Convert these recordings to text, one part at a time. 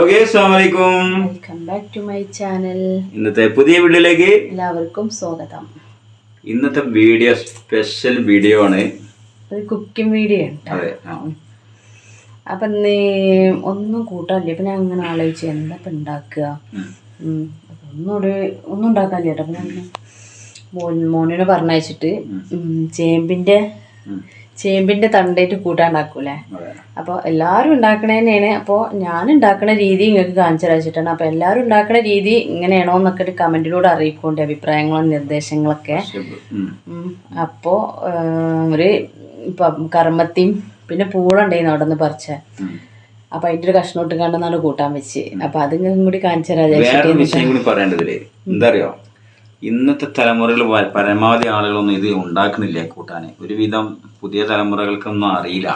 Hello അസ്സാമലൈക്കും welcome back to my channel ഇന്നത്തെ പുതിയ വീഡിയോയിലേക്ക് എല്ലാവർക്കും സ്വാഗതം. ഇന്നത്തെ വീഡിയോ സ്പെഷ്യൽ വീഡിയോ ആണ്. ഒരു കുക്കിംഗ് വീഡിയോ ആണ് അതെ. അപ്പൊ നീ ഒന്നും കൂട്ടാനില്ല അപ്പൊ ഞാൻ അങ്ങനെ ആലോചിച്ചു എന്താ ഇപ്പൊ ഉണ്ടാക്കുക. ഒന്നുകൂടെ ഒന്നും ഉണ്ടാക്കാനില്ല കേട്ടോ അപ്പൊ ഞാൻ മോൻ മോനിനെ പറഞ്ഞയച്ചിട്ട് ചേമ്പിന്റെ. ചേമ്പിന്റെ തണ്ടേറ്റ് കൂട്ടാണ്ടാക്കൂലേ. അപ്പോൾ എല്ലാവരും ഉണ്ടാക്കണ തന്നെയാണ്. അപ്പോൾ ഞാൻ ഉണ്ടാക്കുന്ന രീതി നിങ്ങൾക്ക് കാണിച്ചു തരച്ചിട്ടാണ് അപ്പോൾ എല്ലാവരും ഉണ്ടാക്കുന്ന രീതി ഇങ്ങനെയാണോ എന്നൊക്കെ ഒരു കമന്റിലൂടെ അറിയിക്കൊണ്ട് അഭിപ്രായങ്ങളും നിർദ്ദേശങ്ങളൊക്കെ. അപ്പോൾ ഒരു കർമ്മത്തിയും പിന്നെ പൂളുണ്ടായിരുന്നു അവിടെ നിന്ന് പറിച്ച അപ്പൊ അതിന്റെ ഒരു കഷ്ണം ഇട്ട് കണ്ടെന്നാണ് കൂട്ടാൻ വെച്ച്. അപ്പൊ അതും കൂടി കാണിച്ചു തരാം എന്താ അറിയോ ഇന്നത്തെ തലമുറകൾ വ- പരമാവധി ആളുകളൊന്നും ഇത് ഉണ്ടാക്കുന്നില്ല കൂട്ടാന്. ഒരുവിധം പുതിയ തലമുറകൾക്കൊന്നും അറിയില്ല.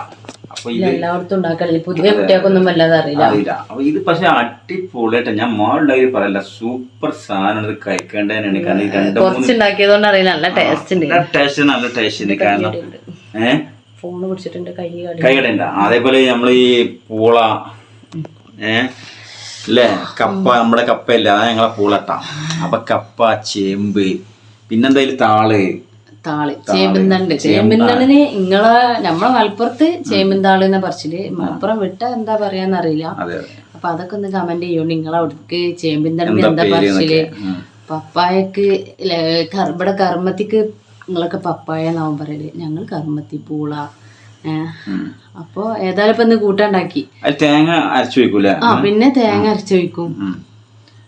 അപ്പൊ ഇത് എല്ലായിടത്തും പുതിയ കുട്ടികൾക്കൊന്നും വല്ലാതെ അറിയില്ല. അറിയില്ല. അപ്പൊ ഇത് പക്ഷെ അടിപൊളിയായിട്ട്. ഞാൻ മോളുണ്ടായി പറയല്ല സൂപ്പർ സാധനം ഇത് കഴിക്കേണ്ടതിനാണ്. കാരണം രണ്ട് അറിയില്ല. നല്ല ടേസ്റ്റ് ഉണ്ട്. നല്ല ടേസ്റ്റ് നല്ല ടേസ്റ്റ് ഉണ്ട്. കാരണം ഏഹ് ഫോണ് പിടിച്ചിട്ടുണ്ട്. കൈ അതേപോലെ നമ്മൾ ഈ പൂള ഏ? അല്ലേ കപ്പ നമ്മുടെ കപ്പയില്ല അതാ ഞങ്ങളെ പൂളട്ട. അപ്പൊ കപ്പ ചേമ്പ് പിന്നെന്തായാലും താൾ. താൾ. ചേമ്പിന്തണ്ട് ചേമ്പിന്തണ്ടിന് നിങ്ങളെ നമ്മളെ മലപ്പുറത്ത് ചേമ്പിന്താൾ എന്ന പറച്ചിൽ. മലപ്പുറം വിട്ട എന്താ പറയാന്നറിയില്ല അപ്പൊ അതൊക്കെ ഒന്ന് കമന്റ് ചെയ്യൂ നിങ്ങളെ അവിടേക്ക് ചേമ്പിന്തണ്ട് എന്താ പറച്ചിൽ? പപ്പായക്ക് ഇവിടെ കർമ്മത്തിക്ക് നിങ്ങളൊക്കെ പപ്പായ എന്നാവും പറയൽ. ഞങ്ങൾ കർമ്മത്തി പൂള. അപ്പൊ ഏതായാലും ഇപ്പൊ ഇന്ന് കൂട്ടുണ്ടാക്കി. തേങ്ങ അരച്ചു വെക്കൂല ആ പിന്നെ തേങ്ങ അരച്ചു വെക്കും.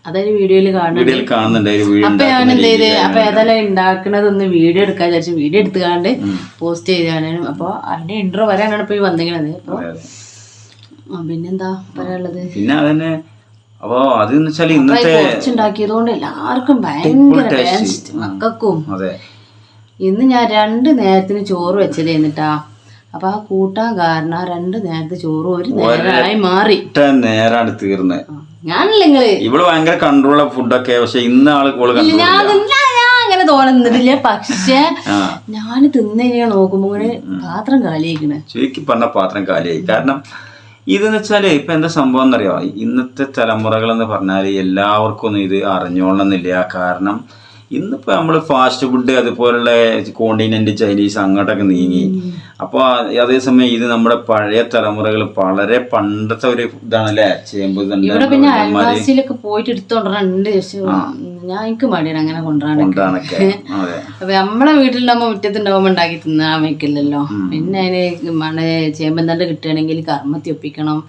അതായത് വീഡിയോയിൽ കാണും വീഡിയോയിൽ കാണുന്നുണ്ട് വീഡിയോ അപ്പൊ ഞാൻ എന്ത് ചെയ്ത്? അപ്പൊ ഏതായാലും ഉണ്ടാക്കണതൊന്ന് വീഡിയോ എടുക്കാൻ വിചാരിച്ചു വീഡിയോ എടുത്തുകാണ്ട് പോസ്റ്റ് ചെയ്താണ് അപ്പൊ അതിന്റെ ഇൻട്രോ വരാനാണ് ഇപ്പൊ വന്നിരിക്കണത്. അപ്പൊ പിന്നെന്താ പറയാനുള്ളത്? പിന്നെ അതന്നെ. അപ്പൊ അത് വെച്ചാൽ ഇന്നത്തെ ഉണ്ടാക്കിയതുകൊണ്ട് എല്ലാവർക്കും ഭയങ്കര മക്കൾക്കും. ഇന്ന് ഞാൻ രണ്ട് നേരത്തിന് ചോറ് വെച്ചത് എന്നിട്ടാ അപ്പൊ ആ കൂട്ടാൻ കാരണം ആ രണ്ട് നേരത്തെ ചോറ് ഒരു നേരമായി മാറി. നേരാണ് തീർന്നത് ഞാനല്ല നിങ്ങൾ? ഇവൾ ഭയങ്കര കൺട്രോൾ ഫുഡൊക്കെ പക്ഷെ ഇന്ന് ആൾ ഞാൻ അങ്ങനെ തോന്നുന്നില്ല പക്ഷെ ഞാൻ ഞാൻ തിന്നിങ്ങനെ നോക്കുമ്പോ പാത്രം കാലിയായിക്കണേ. ചുരുക്കി പറഞ്ഞ പാത്രം കാലിയായി. കാരണം ഇതെന്ന് വെച്ചാൽ ഇപ്പൊ എന്താ സംഭവം എന്നറിയോ? ഇന്നത്തെ തലമുറകൾ എന്ന് പറഞ്ഞാൽ എല്ലാവർക്കും ഒന്നും ഇത് അറിഞ്ഞോളണമെന്നില്ല കാരണം ഇന്നിപ്പോ നമ്മൾ ഫാസ്റ്റ് ഫുഡ് അതുപോലുള്ള കോണ്ടിനെന്റ് ചൈനീസ് അങ്ങോട്ടൊക്കെ നീങ്ങി. അപ്പോൾ അതേസമയം ഇത് നമ്മുടെ പഴയ തലമുറകൾ വളരെ പണ്ടത്തെ ഒരു ഇതാണല്ലേ? ചേമ്പ് പോയിട്ട് പക്ഷെ ഞാൻ എനിക്ക് മടിയാണ് അങ്ങനെ അതെ. അപ്പൊ നമ്മളെ വീട്ടിലുണ്ടാകുമ്പോ മുറ്റത്തുണ്ടാവുമ്പോ ഉണ്ടാക്കി തിന്നാൻ വയ്ക്കില്ലല്ലോ. പിന്നെ അതിന് മണ ചേമ്പന്തണ്ട് കിട്ടുകയാണെങ്കിൽ കർമ്മത്തി ഒപ്പിക്കണം.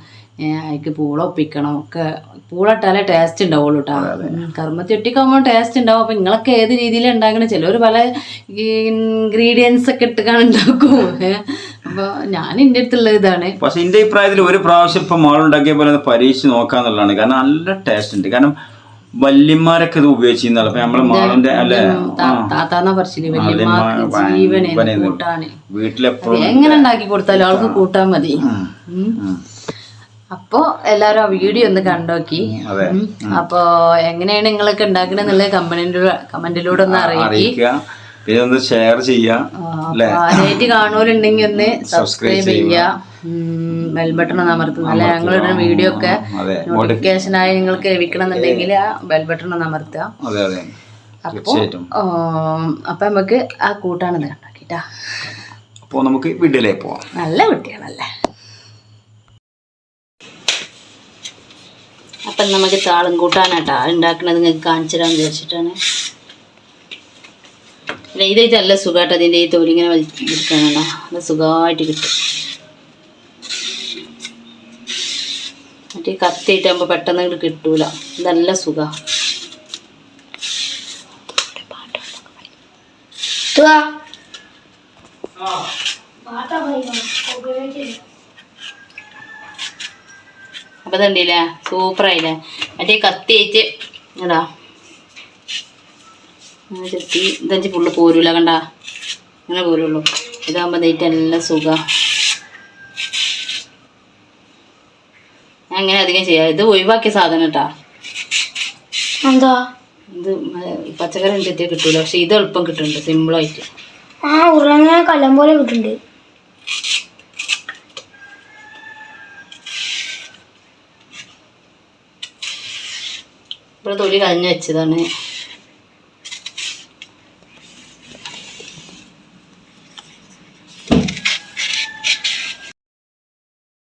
അതിക്ക് പൂള ഒപ്പിക്കണം. ഒക്കെ പൂള ഇട്ടാലേ ടേസ്റ്റ് ഉണ്ടാവുള്ളൂ കേട്ടോ കർമ്മത്തി ഒട്ടിക്കാകുമ്പോൾ ടേസ്റ്റ് ഉണ്ടാവും. അപ്പൊ നിങ്ങളൊക്കെ ഏത് രീതിയിലാണ് ഉണ്ടാക്കണത് ചിലവർ പല ഇൻഗ്രീഡിയൻസ് ഒക്കെ ഇട്ടുകാണ് ഉണ്ടാക്കും. അപ്പോൾ അപ്പൊ ഞാൻ എന്റെ അടുത്തുള്ള ഇതാണ്. പക്ഷെ എന്റെ അഭിപ്രായത്തിൽ ഒരു പ്രാവശ്യം ഇപ്പൊ മാളുണ്ടാക്കിയ പോലെ അത് പരീക്ഷിച്ച് നോക്കാന്നുള്ളതാണ് കാരണം നല്ല ടേസ്റ്റ് ഉണ്ട്. കാരണം വല്യന്മാരൊക്കെ ഇത് ഉപയോഗിച്ചിരുന്നല്ലോ. അപ്പൊ നമ്മളെ മാളിന്റെ അല്ലെ? വീട്ടിലെപ്പോഴും എങ്ങനെ ഉണ്ടാക്കി കൊടുത്താലും ആൾക്ക് കൂട്ടാൻ മതി. അപ്പോ എല്ലാരും ആ വീഡിയോ ഒന്ന് കണ്ടോക്കി. അപ്പോ എങ്ങനെയാണ് നിങ്ങളൊക്കെ ഉണ്ടാക്കണെന്നുള്ള കമ്പനിയുടെ കമന്റിലൂടെ ഒന്ന് അറിയിക്കും. അറിയിക്കുക. പിന്നെ ഒന്ന് ഷെയർ ചെയ്യാം ആദ്യമായിട്ട് കാണുമല്ലുണ്ടെങ്കിൽ ഒന്ന് സബ്സ്ക്രൈബ് ചെയ്യുക. ബെൽ ബട്ടൺ ഒന്ന് അമർത്തുക. അല്ലെ? ഞങ്ങളുടെ വീഡിയോ ഒക്കെ നോട്ടിഫിക്കേഷൻ ആയി നിങ്ങൾക്ക് ലഭിക്കണം എന്നുണ്ടെങ്കിൽ ആ ബെൽ ബട്ടൺ ഒന്ന് അമർത്തുക. അപ്പൊ നമുക്ക് ആ കൂട്ടാണ് ഉണ്ടാക്കിട്ടാ അപ്പോൾ നമുക്ക് വീട്ടിലേക്ക് പോവാം. നല്ല കുട്ടികളല്ലേ അപ്പം നമുക്ക് താളം കൂട്ടാനാട്ടാ. ഉണ്ടാക്കണത് നിങ്ങൾക്ക് കാണിച്ചു തരാമെന്ന് വിചാരിച്ചിട്ടാണ്. പിന്നെ ഇതായിട്ട് നല്ല സുഖമായിട്ട് അതിന്റെ ഈ തൊലി ഇങ്ങനെ വലിച്ചെടുക്കാനാണ് നല്ല സുഖമായിട്ട് കിട്ടും. മറ്റേ കത്തിയിട്ടാകുമ്പോൾ പെട്ടെന്ന് ഇങ്ങോട്ട് കിട്ടൂല. നല്ല സുഖ. അപ്പം ഇതുണ്ടല്ലേ? സൂപ്പറായില്ലേ? മറ്റേ കത്തി ആയിട്ട് എന്താ ചെത്തി ഇതഞ്ച് ഫുള്ള് പോരൂല കണ്ട? അങ്ങനെ പോരുള്ളൂ. ഇതാകുമ്പോൾ നെയ്റ്റ് നല്ല സുഖ. അങ്ങനെ അധികം ചെയ്യാ. ഇത് ഒഴിവാക്കിയ സാധനം കേട്ടാ. എന്താ? ഇത് പച്ചക്കറി ചെത്തിയാൽ കിട്ടൂല. പക്ഷെ ഇത് എളുപ്പം കിട്ടുന്നുണ്ട് സിമ്പിളായിട്ട് ആ ഉറങ്ങ കല്ലം പോലെ കിട്ടുന്നുണ്ട്. ഇപ്പോൾ തൊലി കളഞ്ഞ് വെച്ചതാണ്.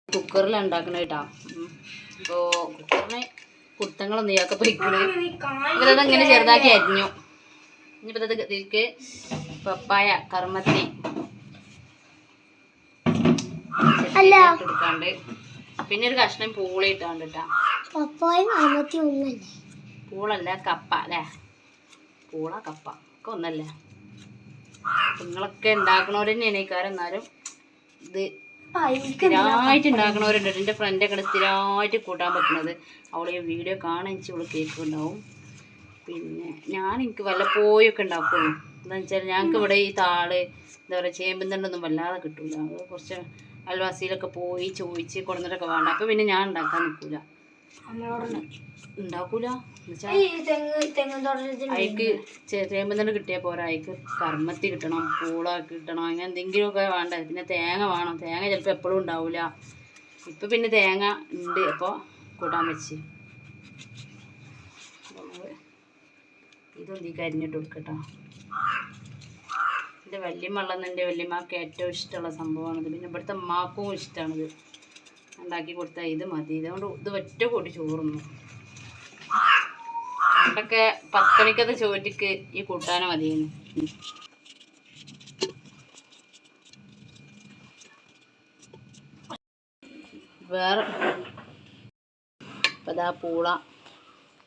കുക്കറിലാണ് ഉണ്ടാക്കണത് കേട്ടോ അപ്പോൾ കുക്കറിന് കുത്തങ്ങളൊന്നും ഇയാൾക്ക് പൊയ്ക്കണ് ഇവരത് ചെറുതാക്കി അരിഞ്ഞു. ഇനിയിപ്പോൾ ഇതിലേക്ക് പപ്പായ കർമ്മത്തി. പിന്നെ ഒരു കഷ്ണം പൂളിട്ടാണ്ട് കേട്ടാ പപ്പായ അമ്മത്തി ഒന്നല്ലേ പൂളല്ല? കപ്പ അല്ലേ? പൂള കപ്പ. ഒക്കെ ഒന്നല്ലേ? നിങ്ങളൊക്കെ ഉണ്ടാക്കണവർ തന്നെയാണ് എന്നാലും ഇത് സ്ഥിരമായിട്ട് ഉണ്ടാക്കണവരുണ്ട്. എന്റെ ഫ്രണ്ടൊക്കെ സ്ഥിരമായിട്ട് കൂട്ടാൻ പറ്റുന്നത് അവൾ വീഡിയോ കാണിച്ച് കേക്ക് കേൾക്കുന്നുണ്ടാവും പിന്നെ ഞാൻ എനിക്ക് വല്ലപ്പോയൊക്കെ ഉണ്ടാക്കുള്ളൂ എന്താ വെച്ചാൽ ഞങ്ങൾക്ക് ഇവിടെ ഈ താൾ എന്താ പറയുക ചേമ്പും തണ്ടൊന്നും വല്ലാതെ കിട്ടൂല. കുറച്ച് അയൽവാസിയിലൊക്കെ പോയി ചോദിച്ച് കൊടുന്നിട്ടൊക്കെ വേണ്ട. അപ്പം പിന്നെ ഞാൻ ഉണ്ടാക്കാൻ നിൽക്കൂല. ഉണ്ടാക്കൂല. അയക്ക് ചേമ്പും തന്നെ കിട്ടിയാൽ പോരാ. അയക്ക് കർമ്മത്തി കിട്ടണം പൂള കിട്ടണം അങ്ങനെ എന്തെങ്കിലുമൊക്കെ വേണ്ട. പിന്നെ തേങ്ങ വേണം. തേങ്ങ ചിലപ്പോൾ എപ്പോഴും ഉണ്ടാവില്ല ഇപ്പൊ പിന്നെ തേങ്ങ ഉണ്ട്. അപ്പോൾ കൂട്ടാൻ വെച്ച്. ഇതൊന്നും ഈ കരിഞ്ഞിട്ട് കൊടുക്കട്ടോ. എന്റെ വല്യമ്മള്ളം എന്റെ വല്യമ്മക്ക് ഏറ്റവും ഇഷ്ടമുള്ള സംഭവമാണിത്. പിന്നെ ഇവിടുത്തെ അമ്മാക്കും ഇഷ്ടമാണിത് ഉണ്ടാക്കി കൊടുത്താൽ ഇത് മതി. ഇതുകൊണ്ട് ഇത് ഒറ്റ കൂട്ടി ചോറുന്നു പണ്ടൊക്കെ പത്തണിക്കത്തെ ചോറ്റിക്ക് ഈ കൂട്ടാന മതിയെന്ന് വേറെ ഇപ്പം ഇതാ പൂള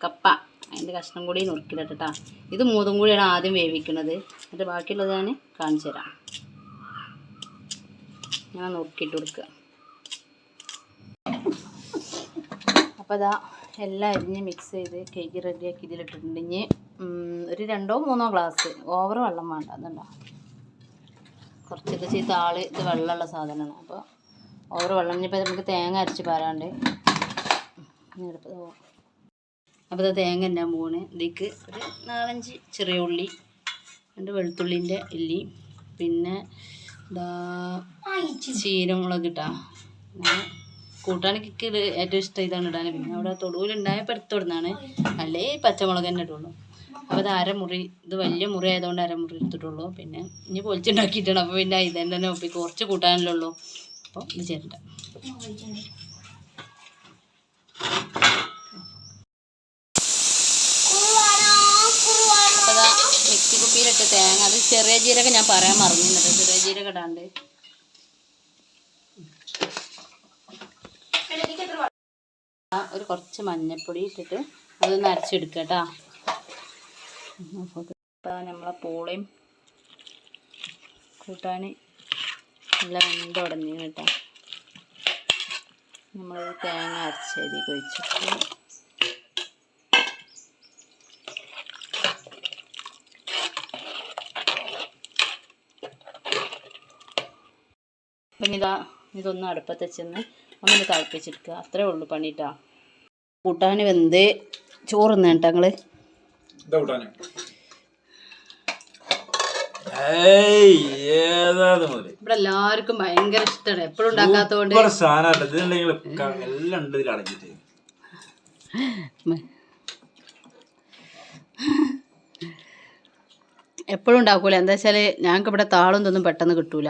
കപ്പ. അതിന്റെ കഷ്ണം കൂടി നുറുക്കിലിട്ടാ ഇത് മൂതും കൂടിയാണ് ആദ്യം വേവിക്കുന്നത്. എന്നിട്ട് ബാക്കിയുള്ളത് ഞാൻ കാണിച്ചു തരാം ഞാൻ നുറുക്കിയിട്ട് കൊടുക്കുക. അപ്പോൾ ഇതാ എല്ലാം അരിഞ്ഞ് മിക്സ് ചെയ്ത് കേക്ക് റെഡിയാക്കി ഇതിലിട്ടിട്ടുണ്ട്. ഇനി ഒരു രണ്ടോ മൂന്നോ ഗ്ലാസ് ഓവർ വെള്ളം വേണ്ട അതുണ്ടോ? കുറച്ചൊക്കെ ചെയ്ത് ആൾ ഇത് വെള്ളമുള്ള സാധനമാണ്. അപ്പോൾ ഓവർ വെള്ളം ഇനിയിപ്പോൾ നമുക്ക് തേങ്ങ അരച്ച് പാരാണ്ട്. അപ്പോൾ ഇത് തേങ്ങ എന്റെ മൂന്ന് ഇതിക്ക് ഒരു നാലഞ്ച് ചെറിയ ഉള്ളി രണ്ട് വെളുത്തുള്ളിന്റെ ഇല്ലി പിന്നെ ഇതാ ചീരമുളക് ഇട്ടാ. കൂട്ടാനൊക്കെ ഏറ്റവും ഇഷ്ടം ഇതാണ് ഇടാൻ പിന്നെ അവിടെ തൊടുവിലുണ്ടായപ്പോൾ എടുത്തു അല്ലേ പച്ചമുളക് തന്നെ ഇട്ടുള്ളൂ അപ്പോൾ അത് അരമുറി ഇത് വലിയ മുറി ആയതുകൊണ്ട് അരമുറി എടുത്തിട്ടുള്ളൂ. പിന്നെ ഇനി പൊളിച്ചുണ്ടാക്കിയിട്ടാണ്. അപ്പോൾ പിന്നെ ഇത് തന്നെ ഒപ്പി കുറച്ച് കൂട്ടാനല്ലേ ഉള്ളൂ. അപ്പോൾ ഇത് ചേരണ്ട മിക്സി കുപ്പിയിലിട്ട് തേങ്ങ. അത് ചെറിയ ജീരകം ഞാൻ പറയാൻ മറന്നിട്ടുണ്ട് ചെറിയ ജീരകം ഇടാണ്ട്. ഒരു കുറച്ച് മഞ്ഞൾപ്പൊടി ഇട്ടിട്ട് അതൊന്ന് അരച്ചെടുക്കുക നമ്മളെ പൂളയും കൂട്ടാൻ നല്ല വെന്ത് ഉടഞ്ഞു കേട്ടോ. നമ്മൾ തേങ്ങ അരച്ചതി കുഴിച്ചിട്ട്. അപ്പം ഇതാ ഇതൊന്ന് അടുപ്പത്ത് ഒന്നിന് തിളപ്പിച്ചെടുക്കുക അത്രേ ഉള്ളൂ പണിട്ടാ. കൂട്ടാൻ വെന്ത് ചോറ് കേട്ടോ ഞങ്ങൾ ഇവിടെ എല്ലാവർക്കും ഭയങ്കര ഇഷ്ടമാണ് എപ്പോഴും ഉണ്ടാക്കാത്തോണ്ട്. എപ്പോഴും ഉണ്ടാക്കൂല. എന്താ വെച്ചാൽ ഞങ്ങൾക്ക് ഇവിടെ താളൊന്നും പെട്ടെന്ന് കിട്ടൂല.